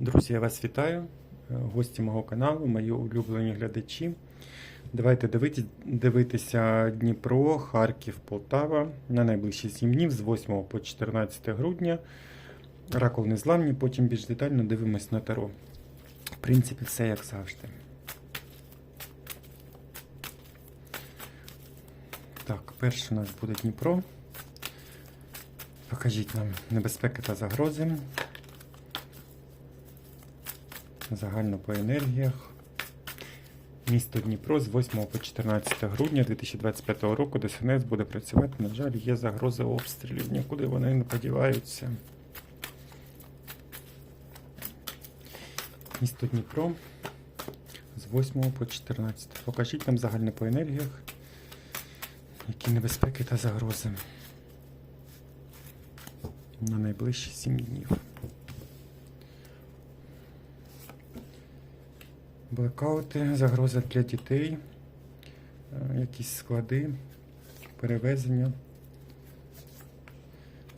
Друзі, я вас вітаю, е, гості мого каналу, мої улюблені глядачі. Давайте дивитися Дніпро, Харків, Полтава на найближчі 7 днів з 8 по 14 грудня. Ракол незламні, потім більш детально дивимось на таро. В принципі, все як завжди. Так, перший у нас буде Дніпро. Покажіть нам небезпеки та загрози. Загально по енергіях. Місто Дніпро з 8 по 14 грудня 2025 року ДСНС буде працювати. На жаль, є загрози обстрілів. Нікуди вони не подіваються. Місто Дніпро з 8 по 14. Покажіть нам загально по енергіях, які небезпеки та загрози на найближчі 7 днів. Блекаути, загроза для дітей, е, якісь склади, перевезення,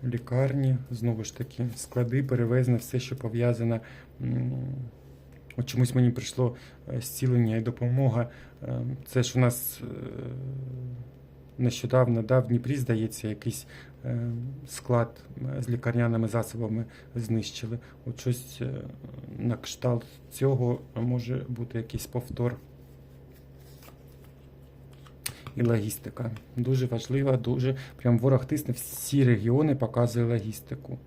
лікарні, знову ж таки, склади, перевезення, все, що пов'язане. От чомусь мені прийшло е, зцілення і допомога. Е, Це ж у нас нещодавно да, в Дніпрі, здається, якийсь склад е, з лікарняними засобами знищили. От щось е, на кшталт цього може бути якийсь повтор. І логістика. Дуже важлива, дуже. Прям ворог тисне всі регіони, показує логістику.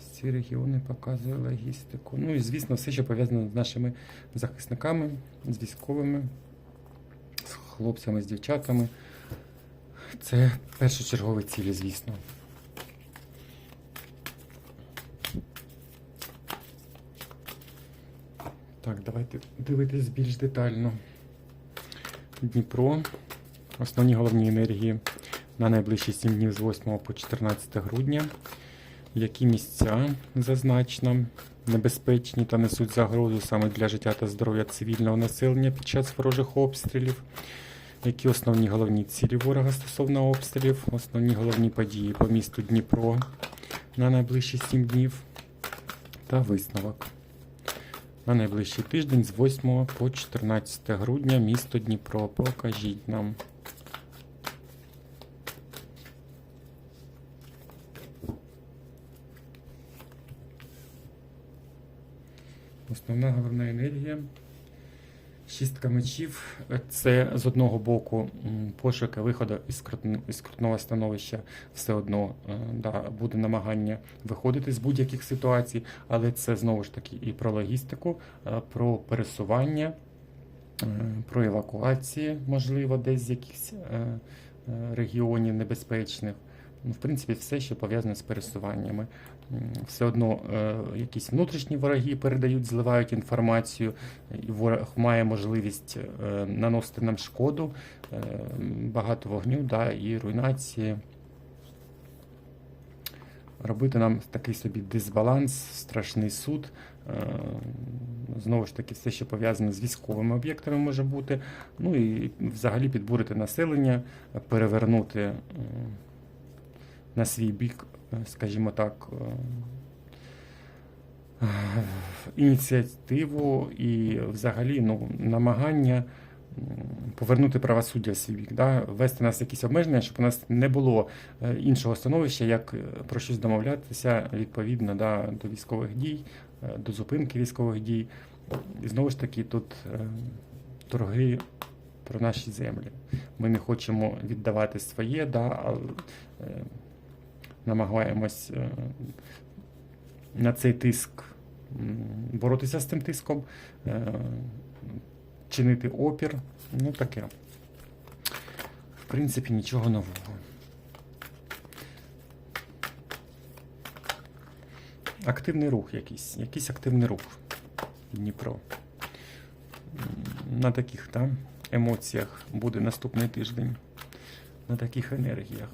Всі регіони показує логістику. Ну і звісно, все, що пов'язано з нашими захисниками, з військовими, з хлопцями, з дівчатами. Це першочергові цілі, звісно. Так, давайте дивитись більш детально. Дніпро. Основні головні енергії на найближчі 7 днів з 8 по 14 грудня. Які місця зазначено небезпечні та несуть загрозу саме для життя та здоров'я цивільного населення під час ворожих обстрілів? Які основні головні цілі ворога стосовно обстрілів, основні головні події по місту Дніпро на найближчі 7 днів та висновок. На найближчий тиждень з 8 по 14 грудня місто Дніпро. Покажіть нам. Основна головна енергія. Шістка мечів це з одного боку пошуки виходу із скрутного становища все одно е, да, буде намагання виходити з будь-яких ситуацій, але це знову ж таки і про логістику, е, про пересування, е, про евакуації, можливо, десь з якихось регіонів небезпечних. Ну, в принципі, все, що пов'язане з пересуваннями. Все одно е, якісь внутрішні вороги передають, зливають інформацію, і ворог має можливість е, наносити нам шкоду, е, багато вогню да, і руйнації. Робити нам такий собі дисбаланс, страшний суд. Знову ж таки, все, що пов'язане з військовими об'єктами, може бути. Ну і взагалі підбурити населення, перевернути на свій бік, скажімо так, е, ініціативу і взагалі ну, намагання повернути правосуддя свій бік, да? ввести нас якісь обмеження, щоб у нас не було е, іншого становища, як е, про щось домовлятися відповідно да, до військових дій, до зупинки військових дій. І знову ж таки, тут торги про наші землі. Ми не хочемо віддавати своє, да, а намагаємось е, на цей тиск боротися з цим тиском, е, чинити опір. Ну таке. В принципі, нічого нового. Активний рух якийсь, якийсь активний рух Дніпро. На таких там емоціях буде наступний тиждень. На таких енергіях.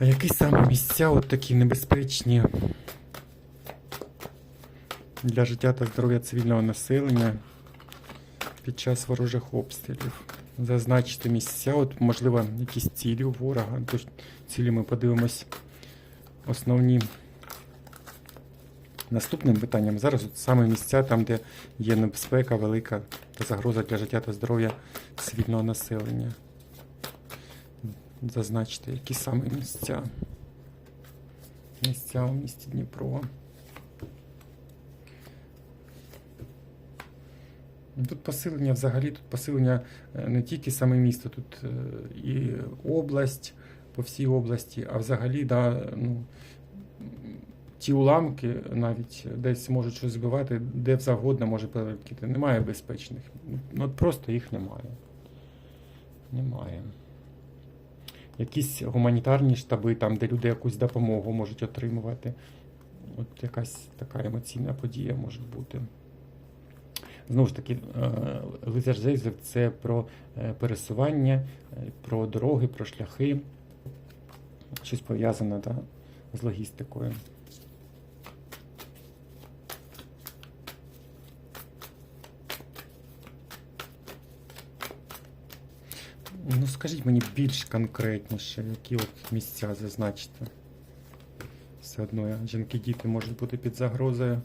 А які саме місця от такі небезпечні для життя та здоров'я цивільного населення під час ворожих обстрілів? зазначити місця. От, можливо, якісь цілі у ворога. Тож цілі ми подивимось основні. Наступним питанням зараз от саме місця, там, де є небезпека велика та загроза для життя та здоров'я цивільного населення. Зазначте, які саме місця. Місця у місті Дніпро. Тут посилення взагалі, тут посилення е, не тільки саме місто, тут е, і область по всій області, а взагалі, да, ну, ті уламки навіть десь можуть щось збивати, де завгодно може прилетіти. Немає безпечних. Ну, от просто їх немає. Немає. Якісь гуманітарні штаби, там, де люди якусь допомогу можуть отримувати. От якась така емоційна подія може бути. Знову ж таки, е, лицар – це про е, пересування, е, про дороги, про шляхи, щось пов'язане да, з логістикою. Ну, скажіть мені більш конкретніше, які от місця зазначити. Все одно жінки, діти можуть бути під загрозою.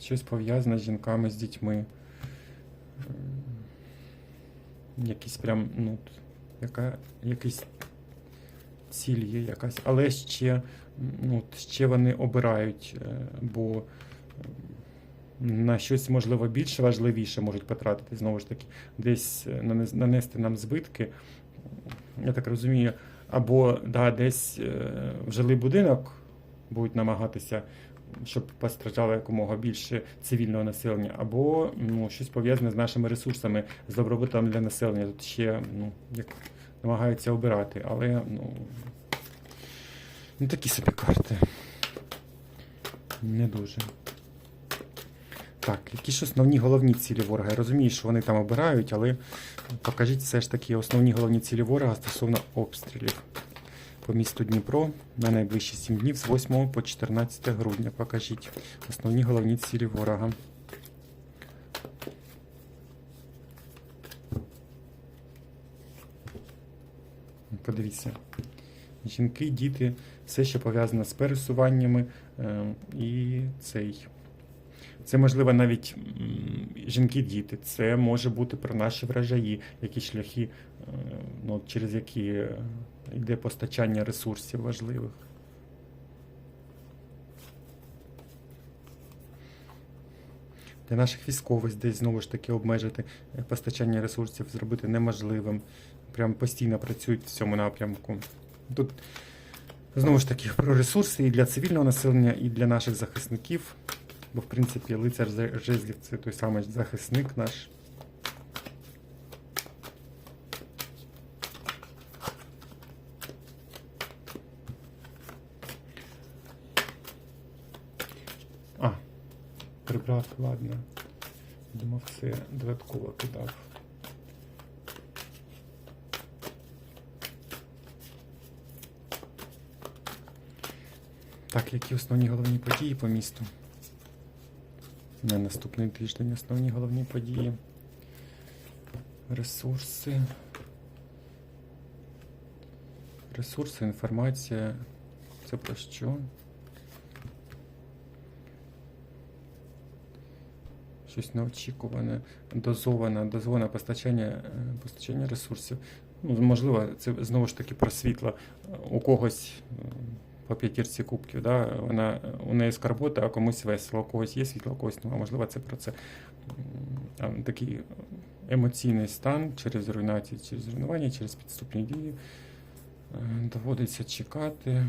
Щось пов'язане з жінками, з дітьми. Якісь прям, ну, яка, якийсь ціль є якась. Але ще, ну, ще вони обирають, е, бо на щось, можливо, більш важливіше можуть потратити, знову ж таки, десь е, нанести нам збитки. Я так розумію, або да, десь е, в жилий будинок будуть намагатися, щоб постраждало якомога більше цивільного населення, або ну, щось пов'язане з нашими ресурсами, з добробутом для населення. Тут ще ну, як намагаються обирати, але ну, ну такі собі карти. Не дуже. Так, які ж основні головні цілі ворога? Я розумію, що вони там обирають, але покажіть все ж таки основні головні цілі ворога стосовно обстрілів по місту Дніпро на найближчі 7 днів з 8 по 14 грудня. Покажіть основні головні цілі ворога. Подивіться. Жінки, діти, все, що пов'язане з пересуваннями е, і цей. Це можливо навіть жінки-діти, це може бути про наші врожаї, які шляхи, е, ну, через які е, йде постачання ресурсів важливих. Для наших військових десь знову ж таки обмежити е, постачання ресурсів, зробити неможливим. Прям постійно працюють в цьому напрямку. Тут знову ж таки про ресурси і для цивільного населення, і для наших захисників. Бо, в принципі, лицар жезлів це той самий захисник наш. А, прибрав, ладно. Думав, це додатково кидав. Так, які основні головні події по місту? На наступний тиждень основні головні події. Ресурси. Ресурси, інформація. Це про що? Щось неочікуване, дозоване, дозоване постачання, е, постачання ресурсів. Ну, можливо, це знову ж таки про світло. У когось по п'ятірці кубків, да? вона, у неї скарбота, а комусь весело, у когось є світло, у когось немає. Можливо, це про це такий емоційний стан через руйнацію, через руйнування, через підступні дії. Е, Доводиться чекати.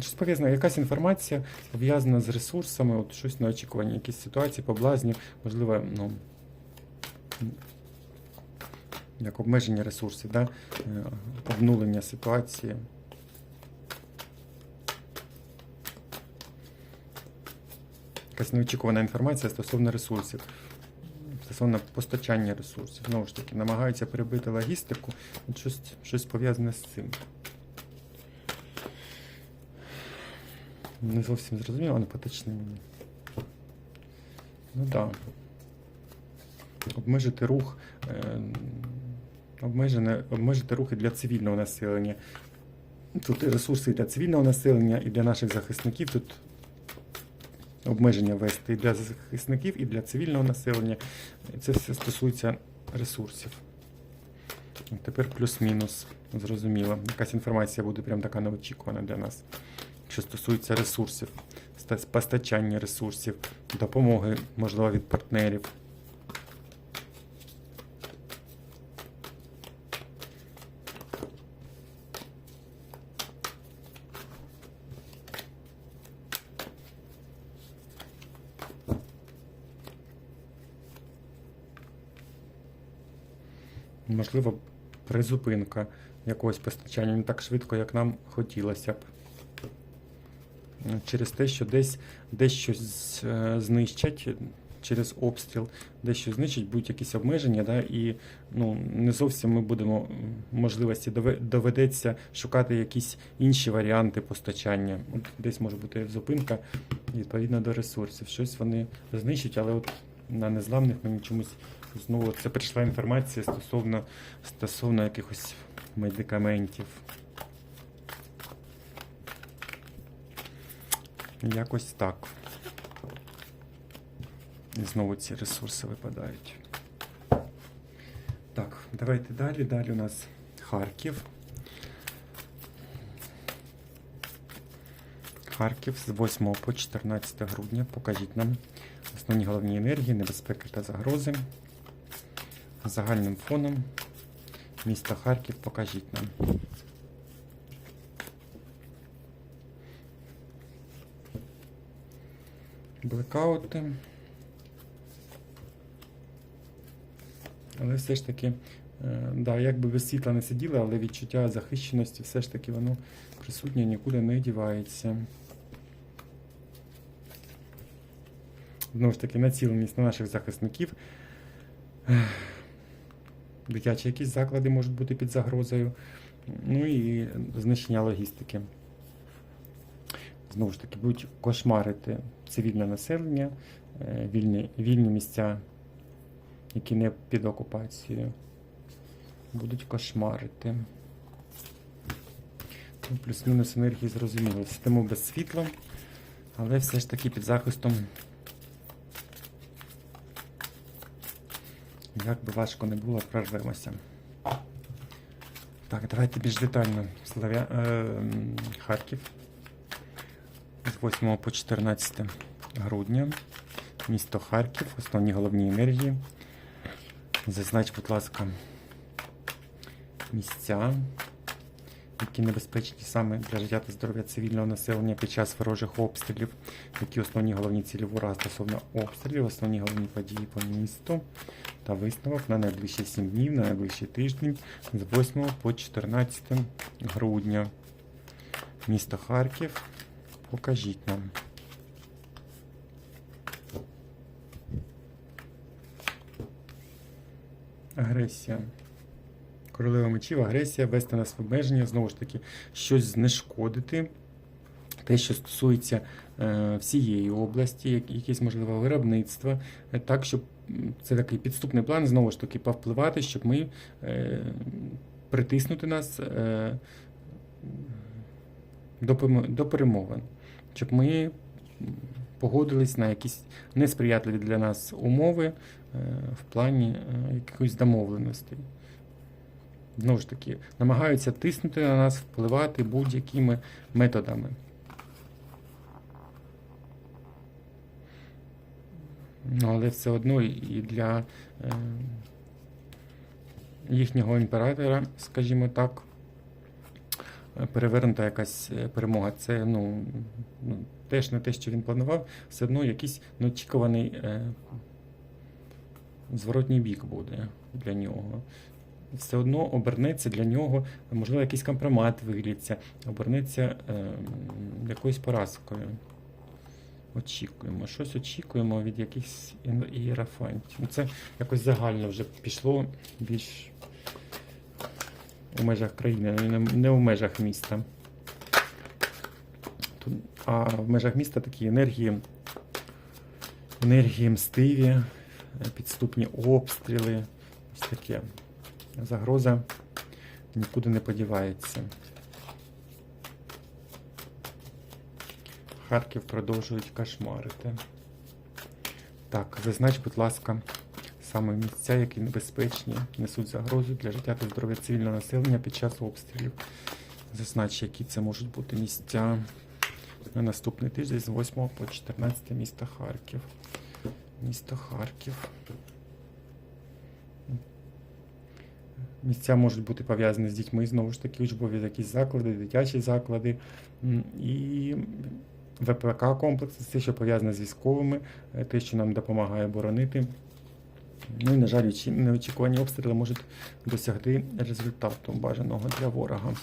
Щось пов'язане, якась інформація пов'язана з ресурсами, от щось неочікувані, якісь ситуації, поблазні, можливо, ну, як обмеження ресурсів, да? е, обнулення ситуації. Якась неочікувана інформація стосовно ресурсів, стосовно постачання ресурсів. Знову ж таки, намагаються перебити логістику, щось, щось пов'язане з цим. Не зовсім зрозуміло, але поточне мені. Ну так. Да. обмежити рух, е, обмежене, обмежити рухи для цивільного населення. Тут і ресурси для цивільного населення, і для наших захисників. Тут обмеження вести і для захисників, і для цивільного населення. Це все стосується ресурсів. Тепер плюс-мінус. Зрозуміло. Якась інформація буде прям така неочікувана для нас. Що стосується ресурсів, постачання ресурсів, допомоги, можливо, від партнерів. Можливо, призупинка якогось постачання не так швидко, як нам хотілося б. Через те, що десь, десь щось е, знищать через обстріл, дещо знищать, будуть якісь обмеження, да, і ну, не зовсім ми будемо можливості доведеться шукати якісь інші варіанти постачання. От десь може бути зупинка відповідно до ресурсів. Щось вони знищать, але от на незламних мені чомусь знову це прийшла інформація стосовно, стосовно якихось медикаментів. Якось так. І знову ці ресурси випадають. Так, давайте далі. Далі у нас Харків. Харків з 8 по 14 грудня. Покажіть нам основні головні енергії, небезпеки та загрози. Загальним фоном міста Харків покажіть нам. Блекаути. Але все ж таки, е, да, як би без світла не сиділи, але відчуття захищеності все ж таки воно присутнє, нікуди не дівається. Знову ж таки, націленість на наших захисників. Дитячі якісь заклади можуть бути під загрозою. Ну і знищення логістики. Знову ж таки, будуть кошмарити цивільне населення, е, вільні, вільні місця, які не під окупацією. Будуть кошмарити. Ну, Плюс-мінус енергії зрозуміло. Сидимо без світла, але все ж таки під захистом. Як би важко не було, прорвемося. Так, давайте більш детально. Славя... Е, Харків. З 8 по 14 грудня. Місто Харків. Основні головні енергії. Зазнач, будь ласка, місця, які небезпечні саме для життя та здоров'я цивільного населення під час ворожих обстрілів, які основні головні цілі ворога стосовно обстрілів, основні головні події по місту та висновок на найближчі 7 днів, на найближчий тиждень з 8 по 14 грудня. Місто Харків. Покажіть нам. Агресія. Королева мечів, агресія, вести нас в обмеження, знову ж таки, щось знешкодити. Те, що стосується е, всієї області, як- якесь можливо виробництво, е, так, щоб це такий підступний план, знову ж таки, повпливати, щоб ми е, притиснути нас е, до, до перемовин, щоб ми погодились на якісь несприятливі для нас умови е, в плані е, якихось домовленостей. Знову ж таки, намагаються тиснути на нас, впливати будь-якими методами. Але все одно і для е, їхнього імператора, скажімо так, перевернута якась е, перемога. Це ну, ну, теж не те, що він планував, все одно якийсь неочікуваний е, зворотній бік буде для нього. Все одно обернеться для нього, можливо, якийсь компромат виліться, обернеться е, якоюсь поразкою. Очікуємо. Щось очікуємо від якихось ієрофантів. Ну, Це якось загально вже пішло більш у межах країни, не, в межах міста. А в межах міста такі енергії, енергії мстиві, підступні обстріли. Ось таке. Загроза нікуди не подівається. Харків продовжують кошмарити. Так, зазнач, будь ласка, саме місця, які небезпечні, несуть загрозу для життя та здоров'я цивільного населення під час обстрілів. Зазнач, які це можуть бути місця на наступний тиждень з 8 по 14 місто Харків. Місто Харків. Місця можуть бути пов'язані з дітьми, знову ж таки, учбові якісь заклади, дитячі заклади. І ВПК комплекс, це що пов'язане з військовими, е, те, що нам допомагає боронити. Ну і, на жаль, неочікувані обстріли можуть досягти результату бажаного для ворога.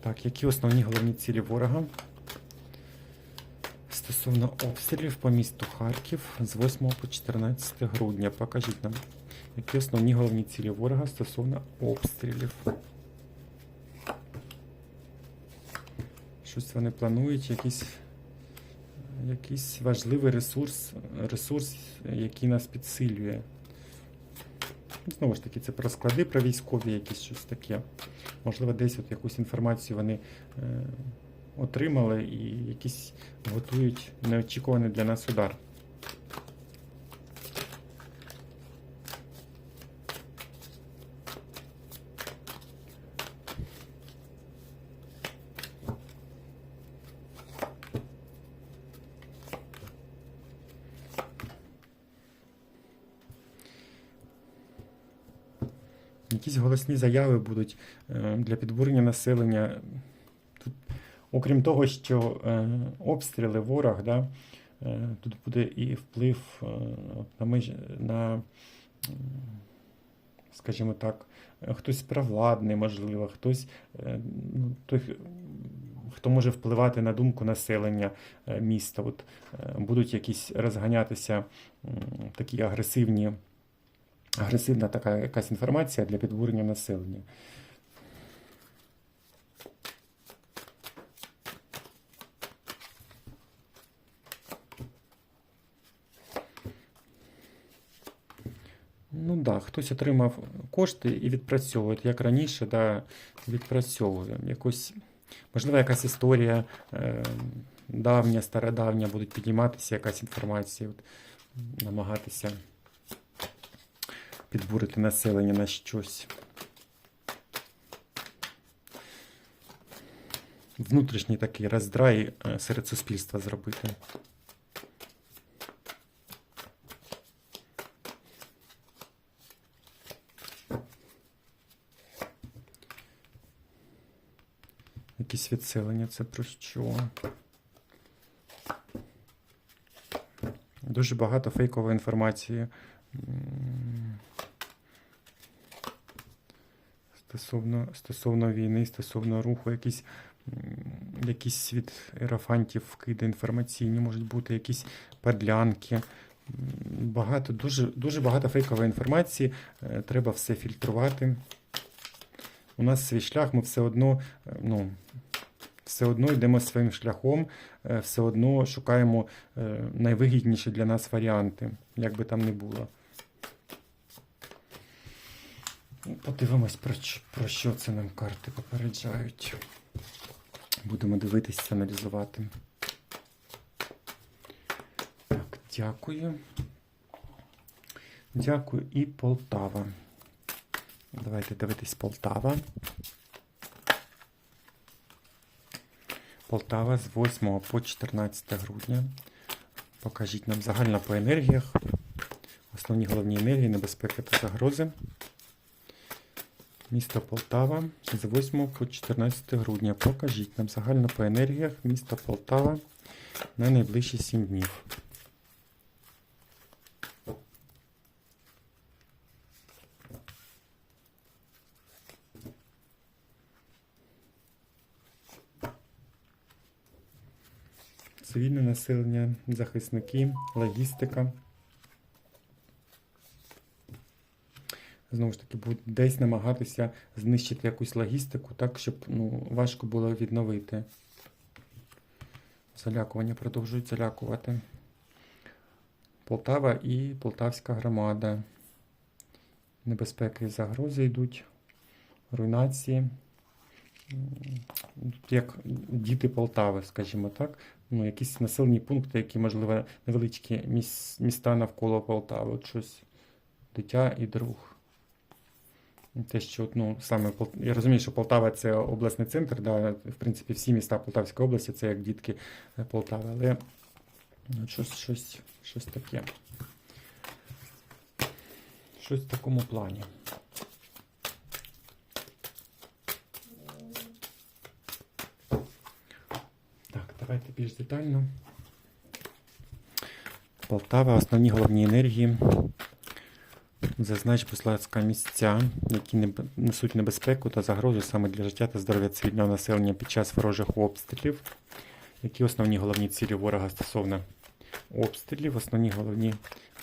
Так, які основні головні цілі ворога? Стосовно обстрілів по місту Харків з 8 по 14 грудня. Покажіть нам, які основні головні цілі ворога стосовно обстрілів. Щось вони планують, якийсь, якийсь важливий ресурс, ресурс, який нас підсилює. Знову ж таки, це про склади, про військові, якісь щось таке. Можливо, десь от якусь інформацію вони е, отримали і якісь готують неочікуваний для нас удар. Якісь голосні заяви будуть е, для підбурення населення. Тут, окрім того, що е, обстріли ворог, да, е, тут буде і вплив на, меж, на, скажімо так, хтось провладний, можливо, хтось, ну, той, хто може впливати на думку населення міста. От, будуть якісь розганятися такі агресивні агресивна така якась інформація для підбурення населення. Ну да, хтось отримав кошти і відпрацьовує, як раніше, да, відпрацьовує. Якось, можливо, якась історія е, давня, стародавня, будуть підніматися якась інформація, от, намагатися підбурити населення на щось. Внутрішній такий роздрай е, серед суспільства зробити. Якісь відселення, це про що? Дуже багато фейкової інформації. Стосовно, стосовно війни, стосовно руху, якісь, якісь від ерафантів вкиди інформаційні можуть бути, якісь подлянки. Багато, дуже, дуже багато фейкової інформації. е, Треба все фільтрувати. У нас свій шлях, ми все одно, е, ну, все одно йдемо своїм шляхом, е, все одно шукаємо найвигідніші для нас варіанти, як би там не було. Подивимось, про, про що це нам карти попереджають. Будемо дивитися, аналізувати. Так, дякую. Дякую. І Полтава. Давайте дивитись Полтава. Полтава з 8 по 14 грудня. Покажіть нам загально по енергіях. Основні головні енергії, небезпеки та загрози. Місто Полтава з 8 по 14 грудня. Покажіть нам загально по енергіях міста Полтава на найближчі 7 днів. Цивільне населення, захисники, логістика. Знову ж таки, будуть десь намагатися знищити якусь логістику, так, щоб ну, важко було відновити. Залякування продовжують залякувати. Полтава і Полтавська громада. Небезпеки і загрози йдуть, руйнації. Як діти Полтави, скажімо так. Ну, якісь населені пункти, які, можливо, невеличкі міс- міста навколо Полтави. Щось дитя і друг. Те, що ну, саме я розумію, що Полтава це обласний центр, да, в принципі, всі міста Полтавської області це як дітки е, Полтави, але ну, щось, щось, щось таке. Щось в такому плані. Так, давайте більш детально. Полтава, основні головні енергії. Зазнач, будь ласка, місця, які несуть небезпеку та загрозу саме для життя та здоров'я цивільного населення під час ворожих обстрілів. Які основні головні цілі ворога стосовно обстрілів, основні головні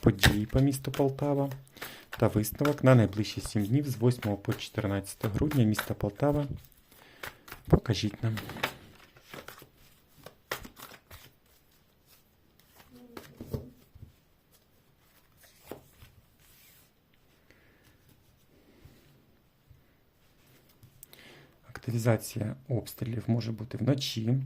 події по місту Полтава та висновок на найближчі 7 днів з 8 по 14 грудня міста Полтава. Покажіть нам. Активізація обстрілів може бути вночі.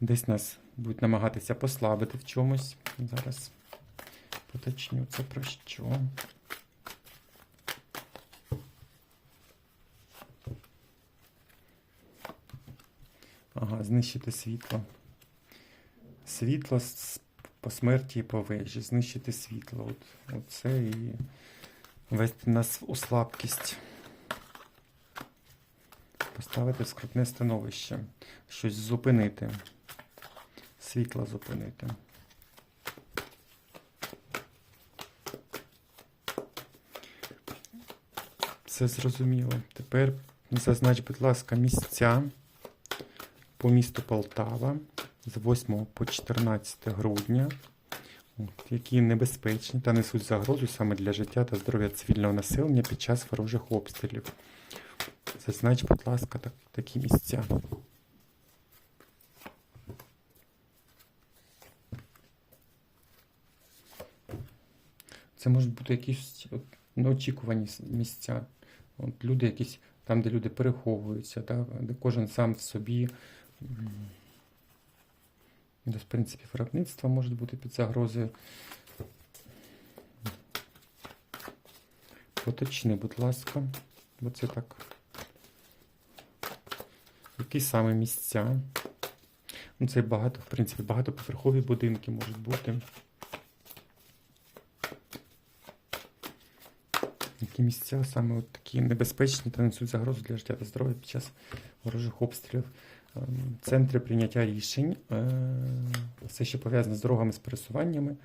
Десь нас будуть намагатися послабити в чомусь. Зараз поточню це про що. Ага, знищити світло. Світло по смерті і по вежі. Знищити світло. От, оце і вести нас у слабкість. Поставити в скрутне становище. Щось зупинити. Світло зупинити. Все зрозуміло. Тепер зазнач, будь ласка, місця по місту Полтава з 8 по 14 грудня, які небезпечні та несуть загрозу саме для життя та здоров'я цивільного населення під час ворожих обстрілів. Зазнач, будь ласка, так, такі місця. Це можуть бути якісь неочікувані місця. От люди якісь там, де люди переховуються, да, де кожен сам в собі. М, в принципі, виробництво може бути під загрозою. Поточни, будь ласка, бо це так. Які саме місця? Ну, це багато, в принципі, багатоповерхові будинки можуть бути. Які місця саме от такі небезпечні та несуть загрозу для життя та здоров'я під час ворожих обстрілів. Ем, Центри прийняття рішень, е, все, що пов'язане з дорогами, з пересуваннями,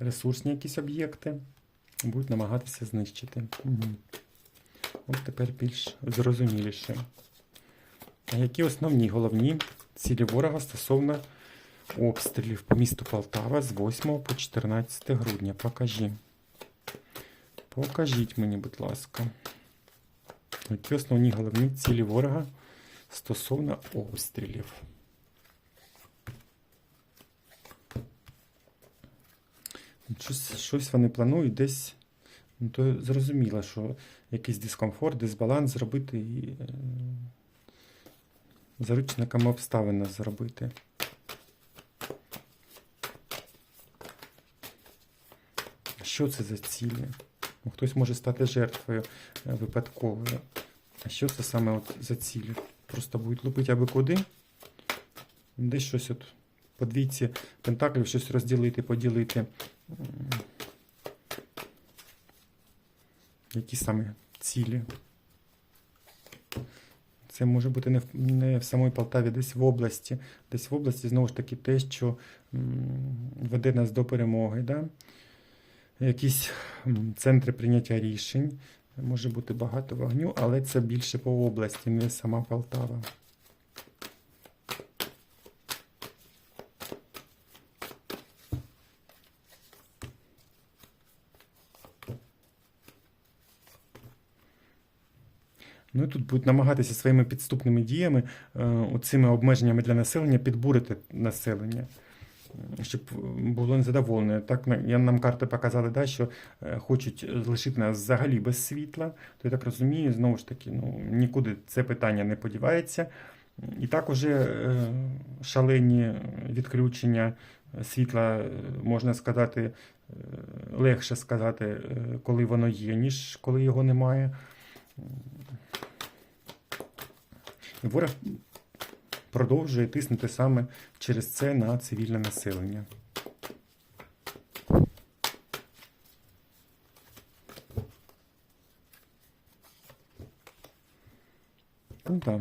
ресурсні якісь об'єкти будуть намагатися знищити. От тепер більш зрозуміліше. А які основні головні цілі ворога стосовно обстрілів по місту Полтава з 8 по 14 грудня? Покажіть. Покажіть мені, будь ласка, які основні головні цілі ворога стосовно обстрілів. Щось, щось вони планують десь. Ну, то зрозуміло, що якийсь дискомфорт, дисбаланс зробити і е, заручниками обставин нас зробити. Що це за цілі? Ну, Хтось може стати жертвою е, випадковою. А що це саме от за цілі? Просто будуть лупити аби куди? Десь щось от по двійці пентаклів щось розділити, поділити. Які саме цілі? Це може бути не в, не в самій Полтаві, десь в області. Десь в області, знову ж таки, те, що веде нас до перемоги. Да? Якісь центри прийняття рішень. Може бути багато вогню, але це більше по області, не сама Полтава. Ну і тут будуть намагатися своїми підступними діями, е, оцими обмеженнями для населення підбурити населення, щоб було незадоволене. Так нам карти показали, да, що е, хочуть залишити нас взагалі без світла. То я так розумію, знову ж таки, ну, нікуди це питання не подівається. І так уже е, шалені відключення світла, е, можна сказати, легше сказати, коли воно є, ніж коли його немає. Ворог продовжує тиснути саме через це на цивільне населення. Ну так.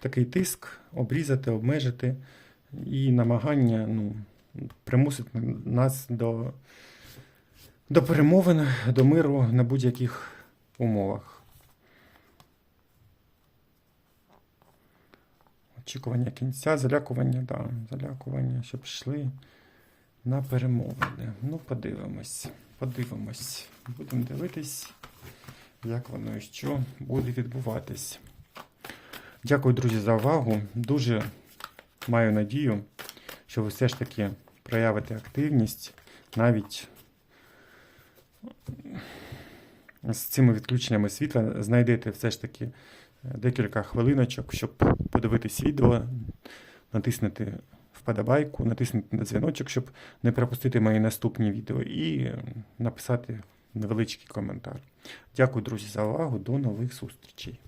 Такий тиск обрізати, обмежити і намагання ну, примусити нас до, до перемовин, до миру на будь-яких умовах. Очікування кінця, залякування, да, залякування, щоб йшли на перемовини. Ну, подивимось, подивимось. Будемо дивитись, як воно і що буде відбуватись. Дякую, друзі, за увагу. Дуже маю надію, що ви все ж таки проявите активність навіть з цими відключеннями світла знайдете все ж таки декілька хвилиночок, щоб подивитись відео, натиснути вподобайку, натиснути на дзвіночок, щоб не пропустити мої наступні відео, і написати невеличкий коментар. Дякую, друзі, за увагу. До нових зустрічей.